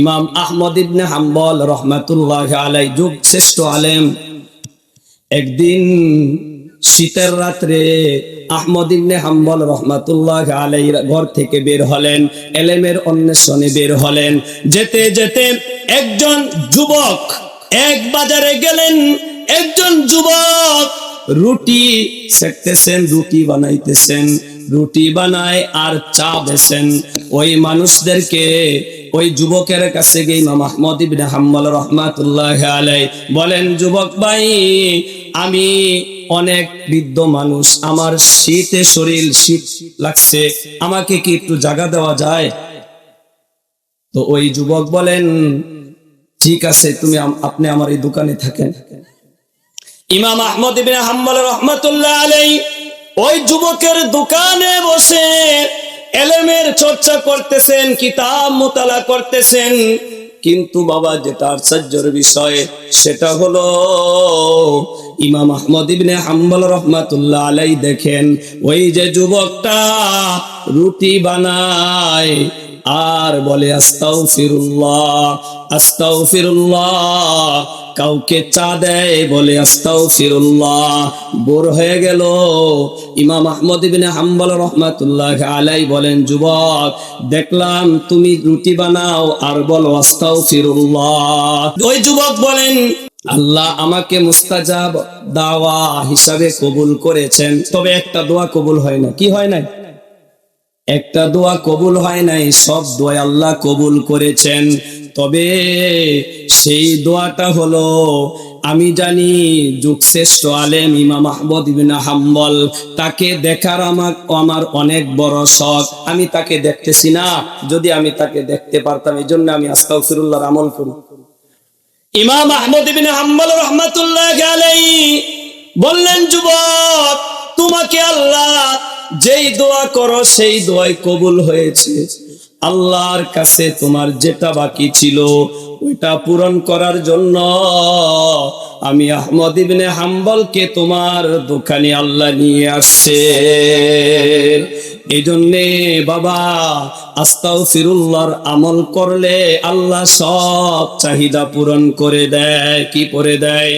ইমাম আহমদ ইবনে হাম্বল রহমাতুল্লাহ আলাই যুগ শ্রেষ্ঠ আলেম। একদিন শীতের রাত্রে আহমদ ইবনে হাম্বল রহমাতুল্লাহ আলাই ঘর থেকে বের হলেন, এলেমের অন্বেষণে বের হলেন। যেতে যেতে একজন যুবক এক বাজারে গেলেন, একজন যুবক রুটি সেকতেছেন রুটি বানাইতেছেন। রুটি বানায় আর চা বেছেন। ওই মানুষদেরকে, ওই যুবকের কাছে বলেন, যুবক ভাই, আমি অনেক বৃদ্ধ মানুষ, আমার শীতে শরীর শীত লাগছে, আমাকে কি একটু জায়গা দেওয়া যায়? তো ওই যুবক বলেন, ঠিক আছে, তুমি আপনি আমার এই দোকানে থাকেন। ইমাম আহমদ ইবনে হাম্বল রহমাতুল্লাহ আলাই ওই যুবকের দোকানে বসে এলেমের চর্চা করতেছেন, কিতাব মোতালা করতেছেন। কিন্তু বাবা, যেটা আশ্চর্যের বিষয়, সেটা হলো, ইমাম আহমদ ইবনে হাম্বল রহমাতুল্লাহ আলাই দেখেন, ওই যে যুবকটা রুটি বানায় আর বলে আস্তাও ফিরুল্লাহ আস্তাও ফিরুল্লাহ কাউকে চা দেয় বলে আস্তাও ফিরুল্লাহ বোর হয়ে গেল। ইমাম আহমদ ইবিনে হাম্বল রহমাতুল্লাহ আলাই বলেন, যুবক, দেখলাম তুমি রুটি বানাও আর বলো আস্তাও ফিরুল্লাহ ওই যুবক বলেন, আল্লাহ আমাকে মুস্তাজাব দাওয়া হিসাবে কবুল করেছেন। তবে একটা দোয়া কবুল হয় না। কি হয় না একটা দোয়া কবুল হয় নাই, সব দোয়া আল্লাহ কবুল করেছেন। তবে সেই দোয়াটা হলো, আমি জানি যুগ শ্রেষ্ঠ আলেম ইমাম আহমদ ইবিন হাম্বল, তাকে দেখার আমার আমার অনেক বড় শখ। আমি তাকে দেখতেছি না, যদি আমি তাকে দেখতে পারতাম এই জন্য আমি আস্তাগফিরুল্লাহর আমল করি। ইমাম আহমদ ইবিন হাম্বল রহমাতুল্লাহ আলাইহি বললেন, যুবক, তোমাকে আল্লাহ যেই দোয়া করো, সেই দোয়াই কবুল হয়েছে। আল্লাহর কাছে তোমার যেটা বাকি ছিল, ওইটা পূরণ করার জন্য আমি আহমদ ইবনে হাম্বলকে তোমার দোকানে আল্লাহ নিয়ে আসছে এই জন্যে বাবা আস্তাও ফিরুল্লাহর আমল করলে আল্লাহ সব চাহিদা পূরণ করে দেয়। কি করে দেয়?